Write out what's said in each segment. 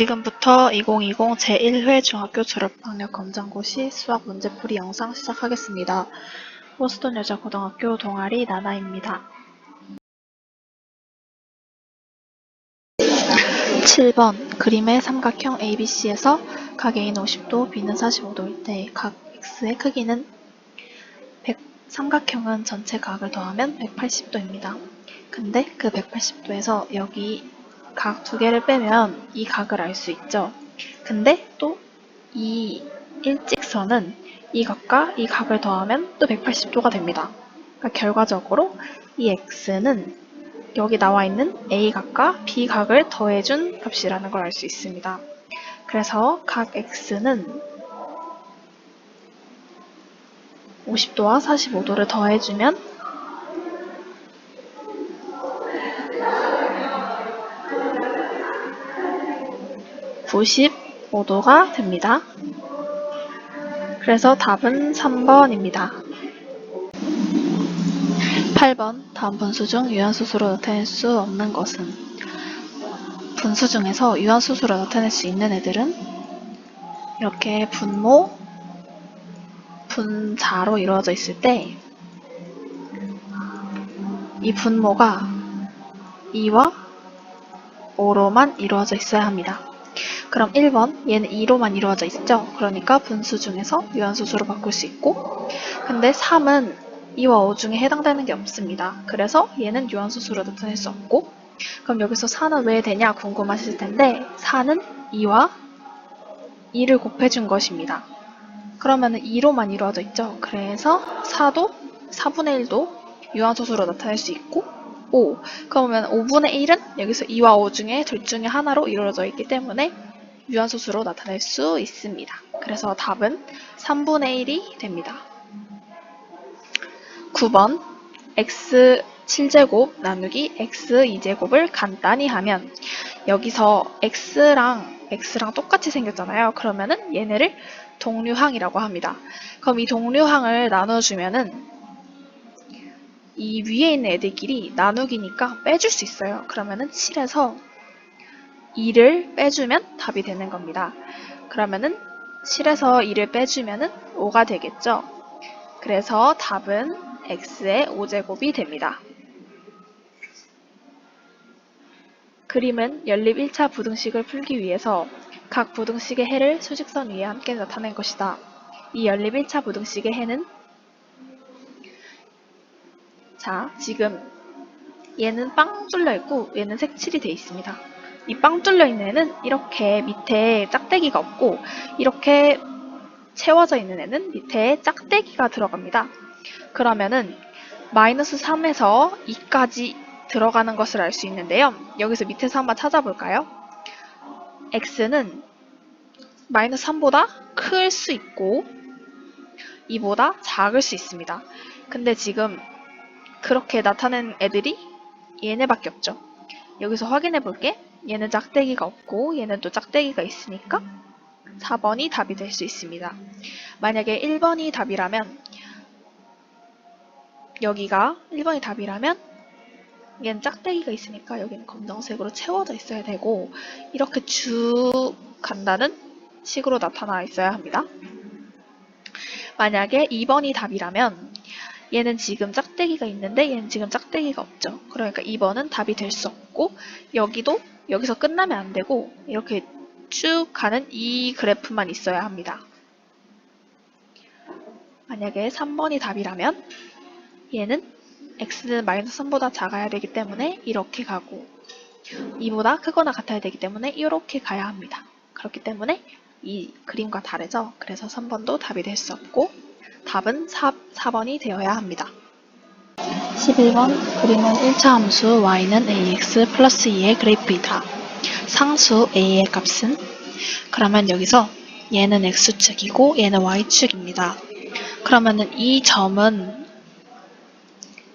지금부터 2020 제1회 중학교 졸업학력 검정고시 수학 문제풀이 영상 시작하겠습니다. 보스턴 여자고등학교 동아리 나나입니다. 7번 그림의 삼각형 ABC에서 각 A는 50도, B는 45도일 때 각 X의 크기는 100, 삼각형은 전체 각을 더하면 180도입니다. 근데 그 180도에서 여기 각 두 개를 빼면 이 각을 알 수 있죠. 근데 또 이 일직선은 이 각과 이 각을 더하면 또 180도가 됩니다. 그러니까 결과적으로 이 x는 여기 나와 있는 a 각과 b 각을 더해준 값이라는 걸 알 수 있습니다. 그래서 각 x는 50도와 45도를 더해주면 95도가 됩니다. 그래서 답은 3번입니다. 8번 다음 분수 중 유한수수로 나타낼 수 없는 것은 분수 중에서 유한수수로 나타낼 수 있는 애들은 이렇게 분모, 분자로 이루어져 있을 때 이 분모가 2와 5로만 이루어져 있어야 합니다. 그럼 1번 얘는 2로만 이루어져 있죠. 그러니까 분수 중에서 유한수수로 바꿀 수 있고 근데 3은 2와 5 중에 해당되는 게 없습니다. 그래서 얘는 유한수수로 나타낼 수 없고 그럼 여기서 4는 왜 되냐 궁금하실 텐데 4는 2와 2를 곱해준 것입니다. 그러면은 2로만 이루어져 있죠. 그래서 4도 4분의 1도 유한수수로 나타낼 수 있고 5. 그러면 5분의 1은 여기서 2와 5 중에 둘 중에 하나로 이루어져 있기 때문에 유한수수로 나타낼 수 있습니다. 그래서 답은 3분의 1이 됩니다. 9번 x 7제곱 나누기 x 2제곱을 간단히 하면 여기서 x랑 x랑 똑같이 생겼잖아요. 그러면은 얘네를 동류항이라고 합니다. 그럼 이 동류항을 나눠주면은 이 위에 있는 애들끼리 나누기니까 빼줄 수 있어요. 그러면은 7에서 2를 빼주면 답이 되는 겁니다. 그러면은 7에서 2를 빼주면은 5가 되겠죠. 그래서 답은 x의 5제곱이 됩니다. 그림은 연립 1차 부등식을 풀기 위해서 각 부등식의 해를 수직선 위에 함께 나타낸 것이다. 이 연립 1차 부등식의 해는 자, 지금 얘는 빵 뚫려 있고 얘는 색칠이 돼 있습니다. 이 빵 뚫려 있는 애는 이렇게 밑에 짝대기가 없고 이렇게 채워져 있는 애는 밑에 짝대기가 들어갑니다. 그러면은 마이너스 3에서 2까지 들어가는 것을 알 수 있는데요. 여기서 밑에서 한번 찾아볼까요? x는 마이너스 3보다 클 수 있고 2보다 작을 수 있습니다. 근데 지금 그렇게 나타낸 애들이 얘네밖에 없죠. 여기서 확인해 볼게. 얘는 짝대기가 없고 얘는 또 짝대기가 있으니까 4번이 답이 될 수 있습니다. 만약에 1번이 답이라면 여기가 1번이 답이라면 얘는 짝대기가 있으니까 여기는 검정색으로 채워져 있어야 되고 이렇게 쭉 간다는 식으로 나타나 있어야 합니다. 만약에 2번이 답이라면 얘는 지금 짝대기가 있는데 얘는 지금 짝대기가 없죠. 그러니까 2번은 답이 될 수 없고 여기도 여기서 끝나면 안 되고 이렇게 쭉 가는 이 그래프만 있어야 합니다. 만약에 3번이 답이라면 얘는 x는 마이너스 3보다 작아야 되기 때문에 이렇게 가고 2보다 크거나 같아야 되기 때문에 이렇게 가야 합니다. 그렇기 때문에 이 그림과 다르죠. 그래서 3번도 답이 될 수 없고 답은 4, 4번이 되어야 합니다. 11번 그림은 1차 함수 y는 ax 플러스 2의 그래프이다. 상수 a의 값은 그러면 여기서 얘는 x축이고 얘는 y축입니다. 그러면은 이 점은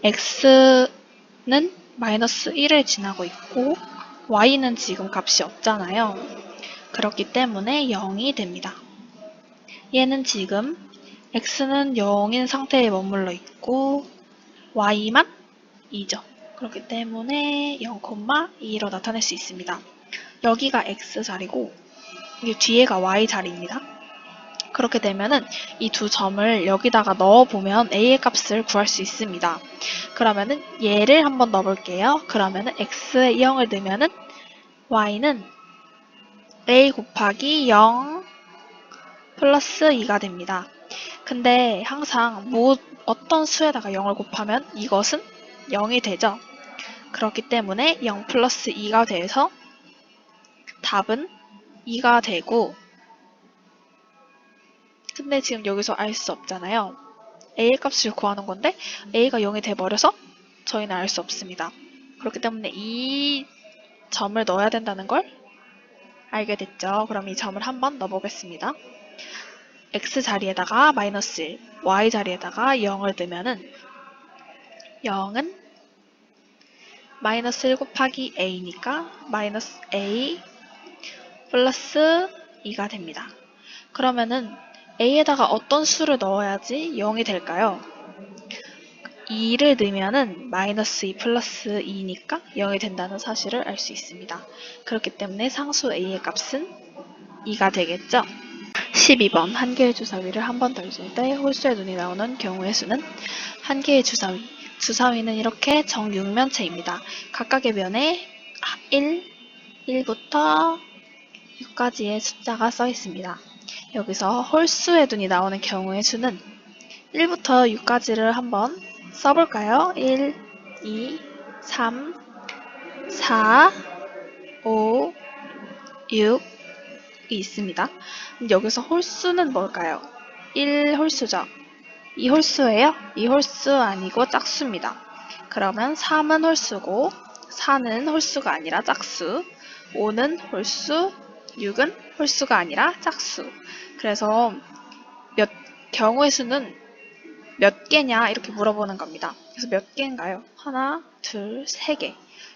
x는 마이너스 1을 지나고 있고 y는 지금 값이 없잖아요. 그렇기 때문에 0이 됩니다. 얘는 지금 x는 0인 상태에 머물러 있고 y만 2죠. 그렇기 때문에 0,2로 나타낼 수 있습니다. 여기가 x 자리고 이게 뒤에가 y 자리입니다. 그렇게 되면은 이 두 점을 여기다가 넣어보면 a의 값을 구할 수 있습니다. 그러면은 얘를 한번 넣어볼게요. 그러면은 x에 0을 넣으면은 y는 a 곱하기 0 플러스 2가 됩니다. 근데 항상 뭐 어떤 수에다가 0을 곱하면 이것은 0이 되죠. 그렇기 때문에 0 플러스 2가 돼서 답은 2가 되고 근데 지금 여기서 알 수 없잖아요. a의 값을 구하는 건데 a가 0이 돼버려서 저희는 알 수 없습니다. 그렇기 때문에 이 점을 넣어야 된다는 걸 알게 됐죠. 그럼 이 점을 한번 넣어보겠습니다. X 자리에다가 마이너스 1, y 자리에다가 0을 넣으면은 0은 마이너스 1 곱하기 a니까 마이너스 a 플러스 2가 됩니다. 그러면은 a에다가 어떤 수를 넣어야지 0이 될까요? 2를 넣으면은 마이너스 2 플러스 2니까 0이 된다는 사실을 알 수 있습니다. 그렇기 때문에 상수 a의 값은 2가 되겠죠? 12번 한 개의 주사위를 한번더줄때 홀수의 눈이 나오는 경우의 수는 한 개의 주사위. 주사위는 이렇게 정육면체입니다. 각각의 면에 1, 1부터 6까지의 숫자가 써 있습니다. 여기서 홀수의 눈이 나오는 경우의 수는 1부터 6까지를 한번 써볼까요? 1, 2, 3, 4, 5, 6이 있습니다. 여기서 홀수는 뭘까요? 1 홀수죠. 2 홀수예요? 2 홀수 아니고 짝수입니다. 그러면 3은 홀수고 4는 홀수가 아니라 짝수 5는 홀수 6은 홀수가 아니라 짝수 그래서 몇 경우의 수는 몇 개냐 이렇게 물어보는 겁니다. 그래서 몇 개인가요? 하나, 둘, 세 개.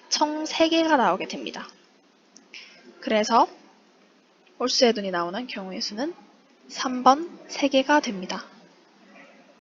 총세 개가 나오게 됩니다. 그래서 홀수의 눈이 나오는 경우의 수는 3번 3개가 됩니다.